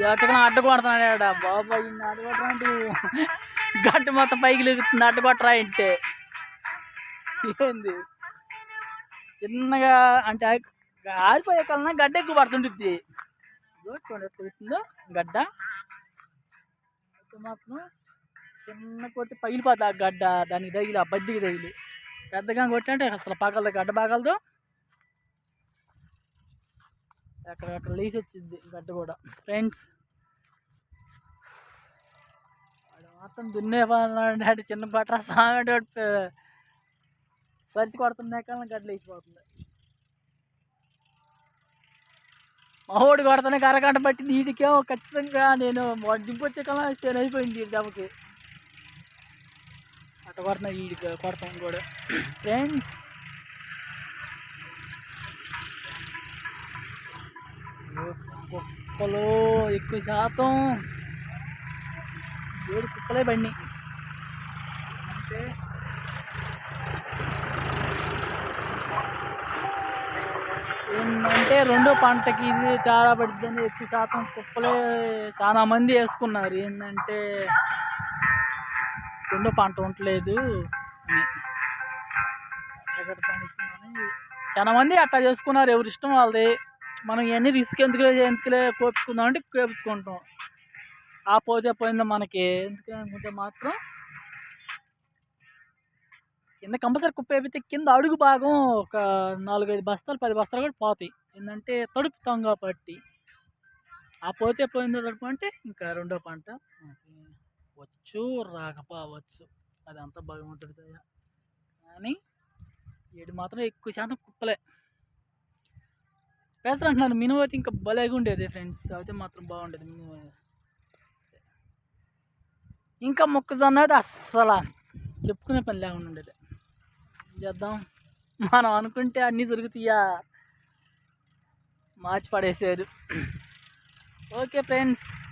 యోచకన అడ్డు కొడుతున్నాడు బాబాయ్ ఈ అడ్డు కొట్టరా గట్టు మొత్తం పైకి లేగుతుంది అడ్డు కొట్టరా అంటే ఏంది? చిన్నగా అంటే ఆరిపోయే కన్నా గడ్డ ఎక్కువ పడుతుంటుంది చూడండి ఎట్లా పెట్టిందో గడ్డ. మాత్రం చిన్న కొట్టి పగిలిపోతుంది ఆ గడ్డ. దానికి తగిలి ఆ బద్దికి తగిలి. పెద్దగా కొట్టంటే అసలు పగలదు గడ్డ పగలదు. అక్కడ లేచి వచ్చింది గడ్డ కూడా. ఫ్రెండ్స్ వాడు మాత్రం దున్నే అంటే చిన్న పట్ర సామె సరిచి కొడుతున్నాయి కానీ గడ్డ లేచిపోతుంది మా కొడతానే కరగంట పట్టింది వీటికేమో ఖచ్చితంగా నేను దింపొచ్చే కల్లా సేన్ అయిపోయింది ఈ దెబ్బకి. అట్ట కొడుతున్నా వీడికి కొడతాం కూడా. ఫ్రెండ్స్ కుక్కలు ఎక్కువ శాతం ఏడు కుక్కలే బండి. అంటే ఏంటంటే రెండో పంటకి ఇది చాలా పడుతుంది ఎక్కువ శాతం కుప్పలే చాలా మంది వేసుకున్నారు. ఏంటంటే రెండో పంట ఉండలేదు అని. చాలా మంది అట్లా చేసుకున్నారు. ఎవరి ఇష్టం వాళ్ళది. మనం ఇవన్నీ రిస్క్ ఎందుకు ఎందుకులే కోపించుకుందాం అంటే కోపించుకుంటాం. ఆ పోతే పోయిందా మనకి. ఎందుకు అనుకుంటే మాత్రం కింద కంపల్సరీ కుప్ప వేపితే కింద అడుగు భాగం ఒక నాలుగైదు బస్తాలు పది బస్తాలు కూడా పోతాయి. ఏంటంటే తడుపుతాం కాబట్టి ఆ పోతే పోయిందో తడుపు అంటే ఇంకా రెండో పంట. వచ్చు రాకపోవచ్చు. అదంతా భగవంతుడి దయ. కానీ ఏడు మాత్రం ఎక్కువ శాతం కుప్పలే. పెసర అంటున్నారు మినుము అయితే ఇంకా భలేగా ఉండేది ఫ్రెండ్స్. అయితే మాత్రం బాగుండేది మినుము ఇంకా మొక్కజొన్న అయితే అస్సలు చెప్పుకునే పని లేకుండా ఉండేది. చేద్దాం. మనం అనుకుంటే అన్నీ జరుగుతాయా? మార్చి పడేసారు. Okay friends.